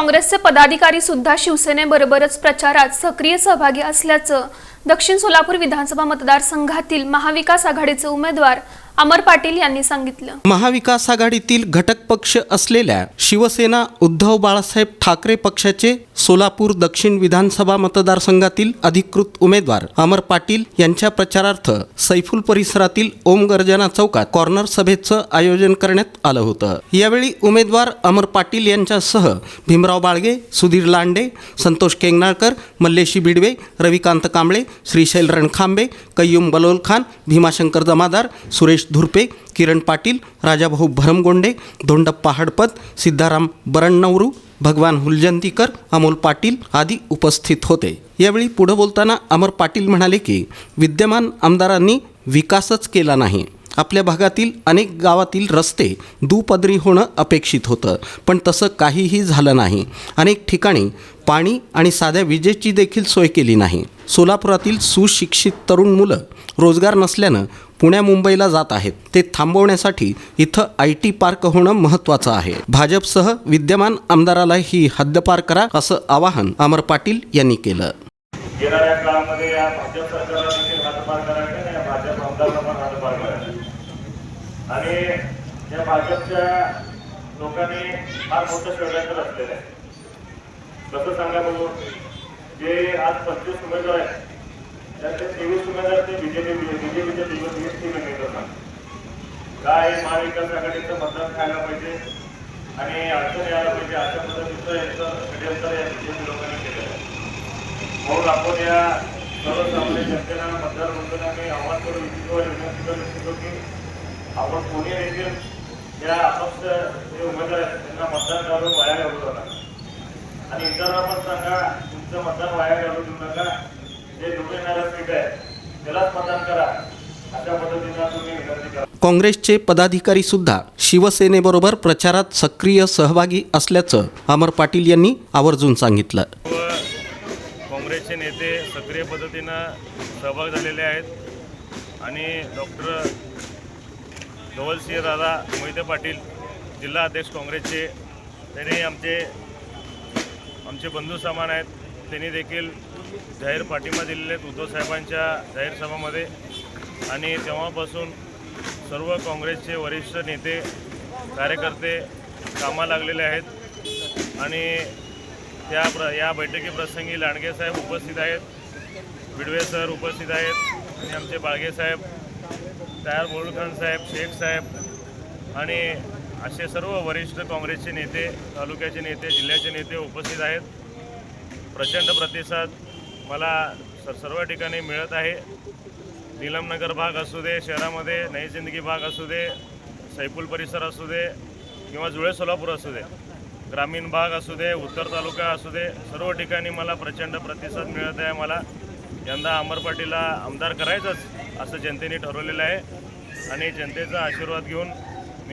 काँग्रेसचे पदाधिकारी सुद्धा शिवसेनेबरोबरच प्रचारात सक्रिय सहभागी असल्याचं दक्षिण सोलापूर विधानसभा मतदारसंघातील महाविकास आघाडीचे उमेदवार अमर पाटील यांनी सांगितलं. महाविकास आघाडीतील घटक पक्ष असलेल्या शिवसेना उद्धव बाळासाहेब ठाकरे पक्षाचे सोलापूर दक्षिण विधानसभा मतदारसंघातील अधिकृत उमेदवार अमर पाटील यांच्या प्रचारार्थ सैफुल परिसरातील ओम गर्जना चौकात कॉर्नर सभेचं आयोजन करण्यात आलं होतं. यावेळी उमेदवार अमर पाटील यांच्यासह भीमराव बाळगे सुधीर लांडे संतोष केंगनाळकर मल्लेशी बिडवे रविकांत कांबळे श्रीशैल रणखांबे कय्यूम बलोल खान भीमाशंकर जमादार सुरेश धुरपे किरण पाटील राजाभाऊ भरमगोंडे धोंडप्पा हडपत सिद्धाराम बरणनवरू भगवान हुलजंतीकर अमोल पाटील आदी उपस्थित होते. यावेळी पुढं बोलताना अमर पाटील म्हणाले की विद्यमान आमदारांनी विकासच केला नाही. आपल्या भागातील अनेक गावातील रस्ते दुपदरी होणं अपेक्षित होतं पण तसं काहीही झालं नाही. अनेक ठिकाणी पाणी आणि साध्या विजेची देखील सोय केली नाही. सोलापुरातील सुशिक्षित तरुण मुलं रोजगार नसल्यानं पुण्या मुंबईला जात आहेत. ते थांबवण्यासाठी इथं आय टी पार्क होणं महत्वाचं आहे. भाजपसह विद्यमान आमदाराला ही हद्दपार करा असं आवाहन अमर पाटील यांनी केलं. येणाऱ्या काळामध्ये या भाजप सरकारला देखील हातभार करायचा आणि या भाजप आमदारांना पण हातभार करायचा. आणि या भाजपच्या लोकांनी फार मोठं षडयंत्र असलेलं आहे. कसं सांगा बघू? जे आज पंचवीस उमेदवार आहेत त्यातले तेवीस बीजेपी दिवस काय महाविकास आघाडीचं मतदान खायला पाहिजे? आणि अडचण यायला पाहिजे अशा पद्धतीचं याचं षडयंत्र या बीजेपी लोकांनी केलेलं आहे. म्हणून आपण या सर्वसामान्य जनतेला मतदार म्हणून आम्ही आव्हान करू इच्छितो विनंती करू इच्छितो की आपण कोणी देखील या अपक्ष जे उमेदवार आहेत त्यांना मतदान करून वाया घालू नका. आणि इतरांना पण सांगा तुमचं मतदान वाया घालू देऊ नका. जे निवडून येणारं आहे त्यालाच मतदान करा. अशा पद्धतीनं तुम्ही विनंती करा. काँग्रेसचे पदाधिकारी सुद्धा शिवसेनेबरोबर प्रचारात सक्रिय सहभागी असल्याचं अमर पाटील यांनी आवर्जून सांगितलं. व काँग्रेसचे नेते सक्रिय पद्धतीनं सहभाग झालेले आहेत. आणि डॉक्टर धवलसिंह दादा मोहिते पाटील जिल्हा अध्यक्ष काँग्रेसचे त्यांनी आमचे आमचे बंधू समान आहेत. त्यांनी देखील जाहीर पाठिंबा दिलेले आहेत उद्धवसाहेबांच्या जाहीर सभामध्ये आणि तेव्हापासून सर्व काँग्रेसचे वरिष्ठ नेते कार्यकर्ते कामा लागलेले आहेत. आणि त्या प्र या बैठकीप्रसंगी लांडगे साहेब उपस्थित आहेत. बिडवे सर उपस्थित आहेत. आणि आमचे बाळगे साहेब तयार मोरुल साहेब शेख साहेब आणि असे सर्व वरिष्ठ काँग्रेसचे नेते तालुक्याचे नेते जिल्ह्याचे नेते उपस्थित आहेत. प्रचंड प्रतिसाद मला स सर्व ठिकाणी मिळत आहे. नीलमनगर भाग असू दे शहरामध्ये नई जिंदगी भाग असू दे सैपूल परिसर असू दे किंवा जुळे सोलापूर असू दे ग्रामीण भाग असू दे उत्तर तालुका असू दे सर्व ठिकाणी मला प्रचंड प्रतिसाद मिळत आहे. मला यंदा अमर पाटीलला आमदार करायचंच असं जनतेने ठरवलेलं आहे. आणि जनतेचा आशीर्वाद घेऊन